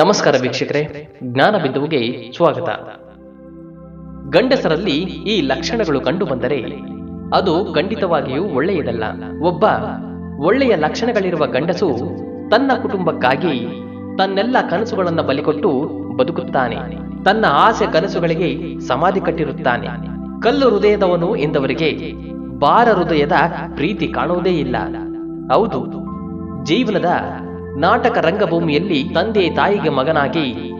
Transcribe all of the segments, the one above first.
ನಮಸ್ಕಾರ ವೀಕ್ಷಕರೇ, ಜ್ಞಾನ ಬಿಂದುವಿಗೆ ಸ್ವಾಗತ. ಗಂಡಸರಲ್ಲಿ ಈ ಲಕ್ಷಣಗಳು ಕಂಡು ಬಂದರೆ ಅದು ಖಂಡಿತವಾಗಿಯೂ ಒಳ್ಳೆಯದಲ್ಲ. ಒಬ್ಬ ಒಳ್ಳೆಯ ಲಕ್ಷಣಗಳಿರುವ ಗಂಡಸು ತನ್ನ ಕುಟುಂಬಕ್ಕಾಗಿ ತನ್ನೆಲ್ಲ ಕನಸುಗಳನ್ನು ಬಲಿಕೊಟ್ಟು ಬದುಕುತ್ತಾನೆ. ತನ್ನ ಆಸೆ ಕನಸುಗಳಿಗೆ ಸಮಾಧಿ ಕಟ್ಟಿರುತ್ತಾನೆ. ಕಲ್ಲು ಹೃದಯದವನು ಎಂದವರಿಗೆ ಬಾರ ಹೃದಯದ ಪ್ರೀತಿ ಕಾಣುವುದೇ ಇಲ್ಲ. ಹೌದು, ಜೀವನದ ನಾಟಕ ರಂಗಭೂಮಿಯಲ್ಲಿ ತಂದೆ ತಾಯಿಗೆ ಮಗನಾಗಿ,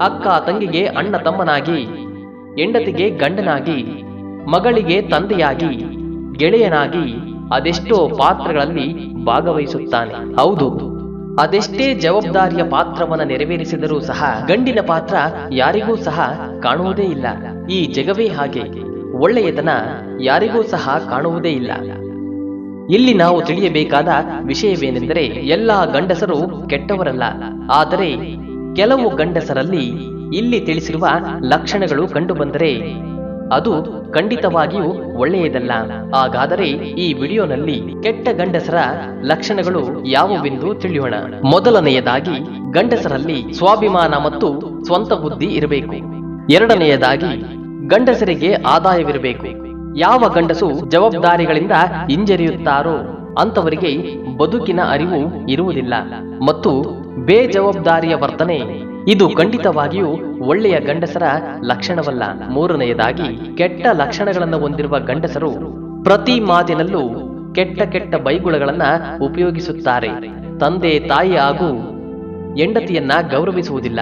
ಅಕ್ಕ ತಂಗಿಗೆ ಅಣ್ಣ ತಮ್ಮನಾಗಿ, ಹೆಂಡತಿಗೆ ಗಂಡನಾಗಿ, ಮಗಳಿಗೆ ತಂದೆಯಾಗಿ, ಗೆಳೆಯನಾಗಿ ಅದೆಷ್ಟೋ ಪಾತ್ರಗಳಲ್ಲಿ ಭಾಗವಹಿಸುತ್ತಾನೆ. ಹೌದು, ಅದೆಷ್ಟೇ ಜವಾಬ್ದಾರಿಯ ಪಾತ್ರವನ್ನ ನೆರವೇರಿಸಿದರೂ ಸಹ ಗಂಡಿನ ಪಾತ್ರ ಯಾರಿಗೂ ಸಹ ಕಾಣುವುದೇ ಇಲ್ಲ. ಈ ಜಗವೇ ಹಾಗೆ, ಒಳ್ಳೆಯತನ ಯಾರಿಗೂ ಸಹ ಕಾಣುವುದೇ ಇಲ್ಲ. ಇಲ್ಲಿ ನಾವು ತಿಳಿಯಬೇಕಾದ ವಿಷಯವೇನೆಂದರೆ ಎಲ್ಲ ಗಂಡಸರು ಕೆಟ್ಟವರಲ್ಲ. ಆದರೆ ಕೆಲವು ಗಂಡಸರಲ್ಲಿ ಇಲ್ಲಿ ತಿಳಿಸಿರುವ ಲಕ್ಷಣಗಳು ಕಂಡುಬಂದರೆ ಅದು ಖಂಡಿತವಾಗಿಯೂ ಒಳ್ಳೆಯದಲ್ಲ. ಹಾಗಾದರೆ ಈ ವಿಡಿಯೋನಲ್ಲಿ ಕೆಟ್ಟ ಗಂಡಸರ ಲಕ್ಷಣಗಳು ಯಾವುವೆಂದು ತಿಳಿಯೋಣ. ಮೊದಲನೆಯದಾಗಿ, ಗಂಡಸರಲ್ಲಿ ಸ್ವಾಭಿಮಾನ ಮತ್ತು ಸ್ವಂತ ಬುದ್ಧಿ ಇರಬೇಕು. ಎರಡನೆಯದಾಗಿ, ಗಂಡಸರಿಗೆ ಆದಾಯವಿರಬೇಕು. ಯಾವ ಗಂಡಸು ಜವಾಬ್ದಾರಿಗಳಿಂದ ಹಿಂಜರಿಯುತ್ತಾರೋ ಅಂತವರಿಗೆ ಬದುಕಿನ ಅರಿವು ಇರುವುದಿಲ್ಲ. ಮತ್ತು ಬೇಜವಾಬ್ದಾರಿಯ ವರ್ತನೆ, ಇದು ಖಂಡಿತವಾಗಿಯೂ ಒಳ್ಳೆಯ ಗಂಡಸರ ಲಕ್ಷಣವಲ್ಲ. ಮೂರನೆಯದಾಗಿ, ಕೆಟ್ಟ ಲಕ್ಷಣಗಳನ್ನು ಹೊಂದಿರುವ ಗಂಡಸರು ಪ್ರತಿ ಮಾತಿನಲ್ಲೂ ಕೆಟ್ಟ ಕೆಟ್ಟ ಬೈಗುಳಗಳನ್ನ ಉಪಯೋಗಿಸುತ್ತಾರೆ. ತಂದೆ, ತಾಯಿ ಹಾಗೂ ಹೆಂಡತಿಯನ್ನ ಗೌರವಿಸುವುದಿಲ್ಲ.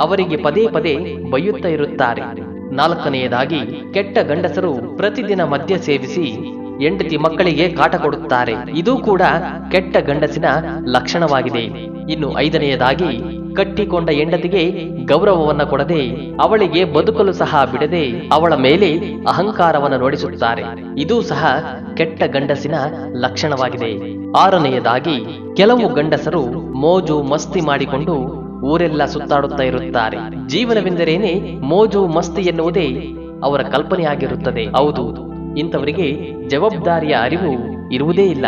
ಅವರಿಗೆ ಪದೇ ಪದೇ ಬೈಯುತ್ತಾ ಇರುತ್ತಾರೆ. ನಾಲ್ಕನೆಯದಾಗಿ ಕೆಟ್ಟ ಗಂಡಸರು ಪ್ರತಿದಿನ ಮದ್ಯ ಸೇವಿಸಿ ಹೆಂಡತಿ ಮಕ್ಕಳಿಗೆ ಕಾಟ ಕೊಡುತ್ತಾರೆ. ಇದು ಕೂಡ ಕೆಟ್ಟ ಗಂಡಸಿನ ಲಕ್ಷಣವಾಗಿದೆ. ಇನ್ನು ಐದನೆಯದಾಗಿ ಕಟ್ಟಿಕೊಂಡ ಹೆಂಡತಿಗೆ ಗೌರವವನ್ನ ಕೊಡದೆ ಅವಳಿಗೆ ಬದುಕಲು ಸಹ ಬಿಡದೆ ಅವಳ ಮೇಲೆ ಅಹಂಕಾರವನ್ನು ನೋಡಿಸುತ್ತಾರೆ. ಇದು ಸಹ ಕೆಟ್ಟ ಗಂಡಸಿನ ಲಕ್ಷಣವಾಗಿದೆ. ಆರನೆಯದಾಗಿ ಕೆಲವು ಗಂಡಸರು ಮೋಜು ಮಸ್ತಿ ಮಾಡಿಕೊಂಡು ಊರೆಲ್ಲ ಸುತ್ತಾಡುತ್ತಾ ಇರುತ್ತಾರೆ. ಜೀವನವೆಂದರೇನೆ ಮೋಜು ಮಸ್ತಿ ಎನ್ನುವುದೇ ಅವರ ಕಲ್ಪನೆಯಾಗಿರುತ್ತದೆ. ಹೌದು, ಇಂಥವರಿಗೆ ಜವಾಬ್ದಾರಿಯ ಅರಿವು ಇರುವುದೇ ಇಲ್ಲ.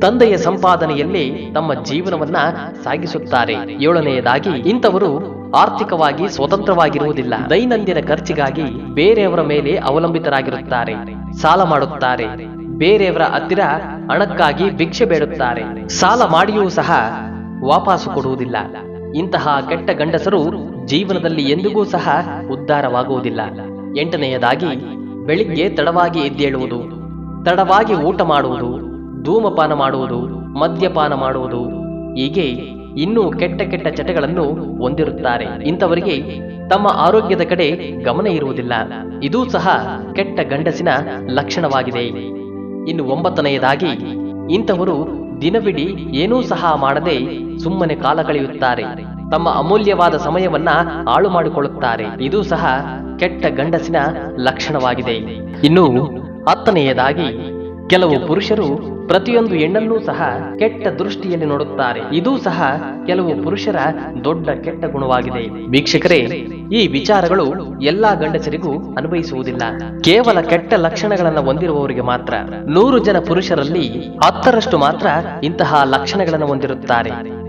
ತಂದೆಯ ಸಂಪಾದನೆಯಲ್ಲಿ ತಮ್ಮ ಜೀವನವನ್ನ ಸಾಗಿಸುತ್ತಾರೆ. ಏಳನೆಯದಾಗಿ, ಇಂಥವರು ಆರ್ಥಿಕವಾಗಿ ಸ್ವತಂತ್ರವಾಗಿರುವುದಿಲ್ಲ. ದೈನಂದಿನ ಖರ್ಚಿಗಾಗಿ ಬೇರೆಯವರ ಮೇಲೆ ಅವಲಂಬಿತರಾಗಿರುತ್ತಾರೆ. ಸಾಲ ಮಾಡುತ್ತಾರೆ. ಬೇರೆಯವರ ಹತ್ತಿರ ಹಣಕ್ಕಾಗಿ ಭಿಕ್ಷೆ ಬೇಡುತ್ತಾರೆ. ಸಾಲ ಮಾಡಿಯೂ ಸಹ ವಾಪಸ್ಸು ಕೊಡುವುದಿಲ್ಲ. ಇಂತಹ ಕೆಟ್ಟ ಗಂಡಸರು ಜೀವನದಲ್ಲಿ ಎಂದಿಗೂ ಸಹ ಉದ್ಧಾರವಾಗುವುದಿಲ್ಲ. ಎಂಟನೆಯದಾಗಿ, ಬೆಳಿಗ್ಗೆ ತಡವಾಗಿ ಎದ್ದೇಳುವುದು, ತಡವಾಗಿ ಊಟ ಮಾಡುವುದು, ಧೂಮಪಾನ ಮಾಡುವುದು, ಮದ್ಯಪಾನ ಮಾಡುವುದು, ಹೀಗೆ ಇನ್ನೂ ಕೆಟ್ಟ ಕೆಟ್ಟ ಚಟಗಳನ್ನು ಹೊಂದಿರುತ್ತಾರೆ. ಇಂಥವರಿಗೆ ತಮ್ಮ ಆರೋಗ್ಯದ ಕಡೆ ಗಮನ ಇರುವುದಿಲ್ಲ. ಇದೂ ಸಹ ಕೆಟ್ಟ ಗಂಡಸಿನ ಲಕ್ಷಣವಾಗಿದೆ. ಇನ್ನು ಒಂಬತ್ತನೆಯದಾಗಿ, ಇಂಥವರು ದಿನವಿಡೀ ಏನೂ ಸಹ ಮಾಡದೆ ಸುಮ್ಮನೆ ಕಾಲ ಕಳೆಯುತ್ತಾರೆ. ತಮ್ಮ ಅಮೂಲ್ಯವಾದ ಸಮಯವನ್ನ ಹಾಳು ಮಾಡಿಕೊಳ್ಳುತ್ತಾರೆ. ಇದು ಸಹ ಕೆಟ್ಟ ಗಂಡಸಿನ ಲಕ್ಷಣವಾಗಿದೆ. ಇನ್ನು ಹತ್ತನೆಯದಾಗಿ ಕೆಲವು ಪುರುಷರು ಪ್ರತಿಯೊಂದು ಹೆಣ್ಣನ್ನೂ ಸಹ ಕೆಟ್ಟ ದೃಷ್ಟಿಯಲ್ಲಿ ನೋಡುತ್ತಾರೆ. ಇದು ಸಹ ಕೆಲವು ಪುರುಷರ ದೊಡ್ಡ ಕೆಟ್ಟ ಗುಣವಾಗಿದೆ. ವೀಕ್ಷಕರೇ, ಈ ವಿಚಾರಗಳು ಎಲ್ಲಾ ಗಂಡಸರಿಗೂ ಅನ್ವಯಿಸುವುದಿಲ್ಲ. ಕೇವಲ ಕೆಟ್ಟ ಲಕ್ಷಣಗಳನ್ನು ಹೊಂದಿರುವವರಿಗೆ ಮಾತ್ರ. ನೂರು ಜನ ಪುರುಷರಲ್ಲಿ ಹತ್ತರಷ್ಟು ಮಾತ್ರ ಇಂತಹ ಲಕ್ಷಣಗಳನ್ನು ಹೊಂದಿರುತ್ತಾರೆ.